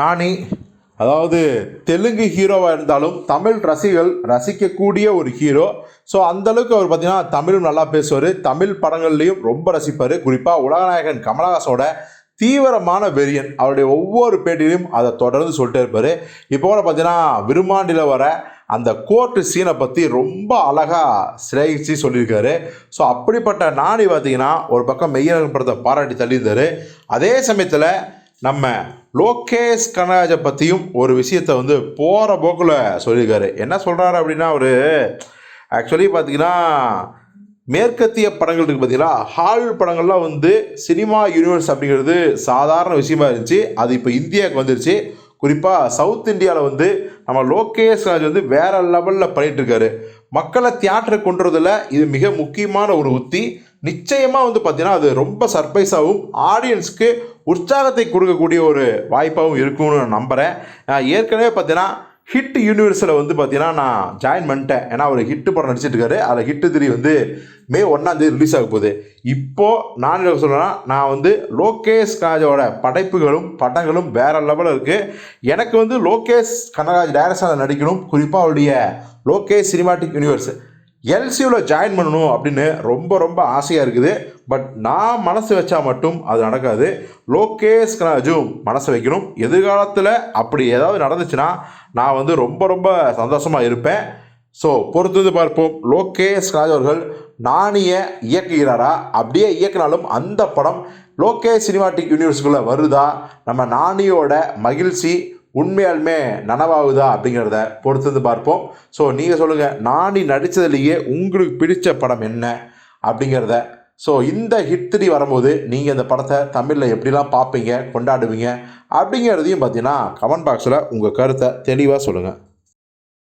நானி. அதாவது தெலுங்கு ஹீரோவாக இருந்தாலும் தமிழ் ரசிகர்கள் ரசிக்கக்கூடிய ஒரு ஹீரோ. ஸோ அந்தளவுக்கு அவர் பார்த்திங்கன்னா தமிழும் நல்லா பேசுவார். தமிழ் படங்கள்லையும் ரொம்ப ரசிப்பார். குறிப்பாக உலகநாயகன் கமலஹாசோட தீவிரமான வெறியன். அவருடைய ஒவ்வொரு பேட்டியிலையும் அதை தொடர்ந்து சொல்லிட்டே இருப்பார். இப்போ கூட பார்த்தீங்கன்னா விருமாண்டியில் வர அந்த கோர்ட்டு சீனை பற்றி ரொம்ப அழகாக சிரேகிச்சு சொல்லியிருக்காரு. ஸோ அப்படிப்பட்ட நாணி பார்த்தீங்கன்னா ஒரு பக்கம் மெய்யரன் படத்தை பாராட்டி தள்ளியிருந்தார். அதே சமயத்தில் நம்ம லோகேஷ் கனராஜை பற்றியும் ஒரு விஷயத்தை வந்து போகிற போக்கில் சொல்லியிருக்காரு. என்ன சொல்கிறாரு அப்படின்னா அவர்? ஆக்சுவலி பார்த்தீங்கன்னா மேற்கத்திய படங்கள் இருக்குது பார்த்தீங்களா ஹாலிவுட் படங்கள்லாம் வந்து சினிமா யூனிவர்ஸ் அப்படிங்கிறது சாதாரண விஷயமா இருந்துச்சு. அது இப்போ இந்தியாவுக்கு வந்துருச்சு. குறிப்பாக சவுத் இந்தியாவில் வந்து நம்ம லோகேஷ் ராஜ் வந்து வேறு லெவலில் பண்ணிகிட்ருக்காரு மக்களை தியேட்டருக்கு கொண்டுறதுல இது மிக முக்கியமான ஒரு உத்தி. நிச்சயமாக வந்து பார்த்திங்கன்னா அது ரொம்ப சர்ப்ரைஸாகவும் ஆடியன்ஸ்க்கு உற்சாகத்தை கொடுக்கக்கூடிய ஒரு வாய்ப்பாகவும் இருக்கும்னு நான் நம்புகிறேன் நான் ஏற்கனவே பார்த்தீங்கன்னா ஹிட் யூனிவர்ஸில் வந்து பார்த்தீங்கன்னா நான் ஜாயின் பண்ணிட்டேன். ஏன்னா அவர் ஹிட்டு படம் நடிச்சிட்டு இருக்காரு. அதில் ஹிட்டு திரி வந்து மே ஒன்றாந்தேதி ரிலீஸ் ஆக போகுது. இப்போது நான் என்ன சொல்கிறேன்னா நான் வந்து லோகேஷ் கனராஜோட படைப்புகளும் படங்களும் வேறு லெவலில் இருக்குது எனக்கு வந்து லோகேஷ் கனராஜ் டைரக்ஷனில் நடிக்கணும். குறிப்பாக அவருடைய லோகேஷ் சினிமாட்டிக் யூனிவர்ஸ் எல்சியூவில் ஜாயின் பண்ணணும் அப்படின்னு ரொம்ப ரொம்ப ஆசையாக இருக்குது. பட் நான் மனசு வச்சா மட்டும் அது நடக்காது. லோகேஷ் கனராஜும் மனசை வைக்கணும். எதிர்காலத்தில் அப்படி ஏதாவது நடந்துச்சுன்னா நான் வந்து ரொம்ப ரொம்ப சந்தோஷமாக இருப்பேன். ஸோ பொறுத்தது பார்ப்போம். லோகேஷ் கனராஜ் அவர்கள் நாணிய இயக்குகிறாரா? அப்படியே இயக்கினாலும் அந்த படம் லோகேஷ் சினிமாட்டிக் யூனிவர்ஸ்குள்ளே வருதா? நம்ம நாணியோட மகிழ்ச்சி உண்மையாலுமே நனவாகுதா அப்படிங்கிறத பொறுத்தது பார்ப்போம். ஸோ நீங்கள் சொல்லுங்கள் நானி நடித்ததுலேயே உங்களுக்கு பிடித்த படம் என்ன அப்படிங்கிறத. ஸோ இந்த ஹிட் த்ரீ வரும்போது நீங்கள் இந்த படத்தை தமிழில் எப்படிலாம் பார்ப்பீங்க கொண்டாடுவீங்க அப்படிங்கிறதையும் பார்த்தீங்கன்னா கமெண்ட் பாக்ஸில் உங்கள் கருத்தை தெளிவாக சொல்லுங்கள்